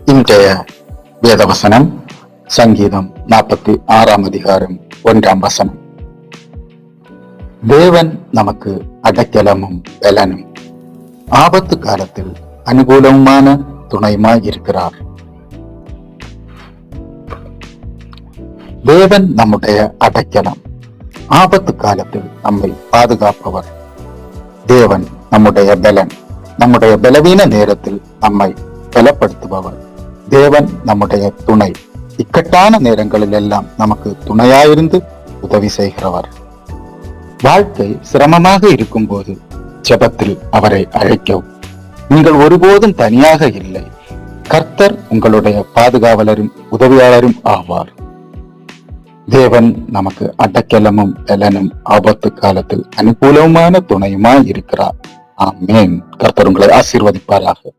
இன்றைய வேதவசனம் சங்கீதம் நாற்பத்தி ஆறாம் அதிகாரம் ஒன்றாம் வசனம். தேவன் நமக்கு அடைக்கலமும் பலனும் ஆபத்து காலத்தில் அனுகூலமான துணையுமாய் இருக்கிறார் தேவன் நம்முடைய அடைக்கலம் ஆபத்து காலத்தில் நம்மை பாதுகாப்பவர். தேவன் நம்முடைய பலன் நம்முடைய பலவீன நேரத்தில் நம்மை பலப்படுத்துபவர் தேவன் நம்முடைய துணை. இக்கட்டான நேரங்களில் எல்லாம் நமக்கு துணையாயிருந்து உதவி செய்கிறவர். வாழ்க்கை சிரமமாக இருக்கும்போது ஜெபத்தில் அவரை அழைக்கவும். நீங்கள் ஒருபோதும் தனியாக இல்லை. கர்த்தர் உங்களுடைய பாதுகாவலரும் உதவியாளரும் ஆவார். தேவன் நமக்கு அடக்கலமும் எலனும் ஆபத்து காலத்தில் அனுகூலமான துணையுமாய் இருக்கிறார். ஆமேன். கர்த்தர் உங்களை ஆசீர்வதிப்பாராக.